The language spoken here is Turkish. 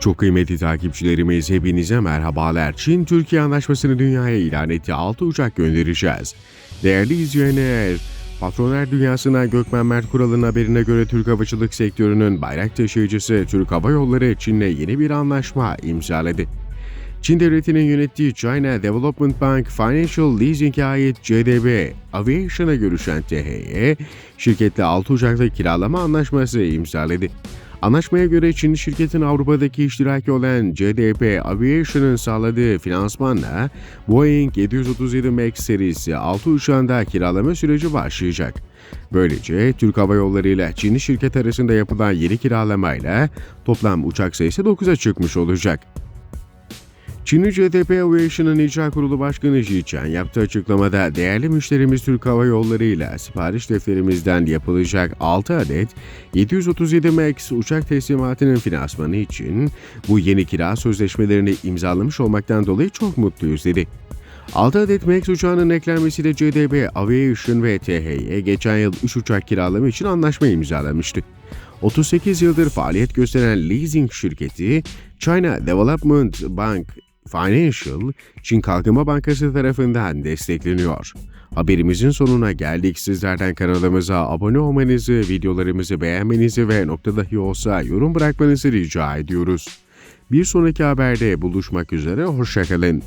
Çok kıymetli takipçilerimiz hepinize merhabalar. Çin Türkiye anlaşmasını dünyaya ilan etti. 6 uçak göndereceğiz. Değerli izleyenler, Patronlar Dünyası'na Gökmen Mert Kural'ın haberine göre Türk havacılık sektörünün bayrak taşıyıcısı Türk Hava Yolları Çin'le yeni bir anlaşma imzaladı. Çin devletinin yönettiği China Development Bank Financial Leasing'e ait CDB Aviation'a görüşen THY, şirketle 6 uçakla kiralama anlaşması imzaladı. Anlaşmaya göre Çinli şirketin Avrupa'daki iştiraki olan CDP Aviation'ın sağladığı finansmanla Boeing 737 MAX serisi 6 uçağında kiralama süreci başlayacak. Böylece Türk Hava Yolları ile Çinli şirket arasında yapılan yeni kiralamayla toplam uçak sayısı 9'a çıkmış olacak. Çinli CTP Aviation'ın icra kurulu başkanı Ji Chen yaptığı açıklamada değerli müşterimiz Türk Hava Yolları ile sipariş defterimizden yapılacak 6 adet 737 MAX uçak teslimatının finansmanı için bu yeni kira sözleşmelerini imzalamış olmaktan dolayı çok mutluyuz dedi. 6 adet MAX uçağının eklenmesiyle CDB Aviation ve THY geçen yıl 3 uçak kiralama için anlaşma imzalamıştı. 38 yıldır faaliyet gösteren leasing şirketi China Development Bank Financial, Çin Kalkınma Bankası tarafından destekleniyor. Haberimizin sonuna geldik. Sizlerden kanalımıza abone olmanızı, videolarımızı beğenmenizi ve nokta dahi olsa yorum bırakmanızı rica ediyoruz. Bir sonraki haberde buluşmak üzere, hoşçakalın.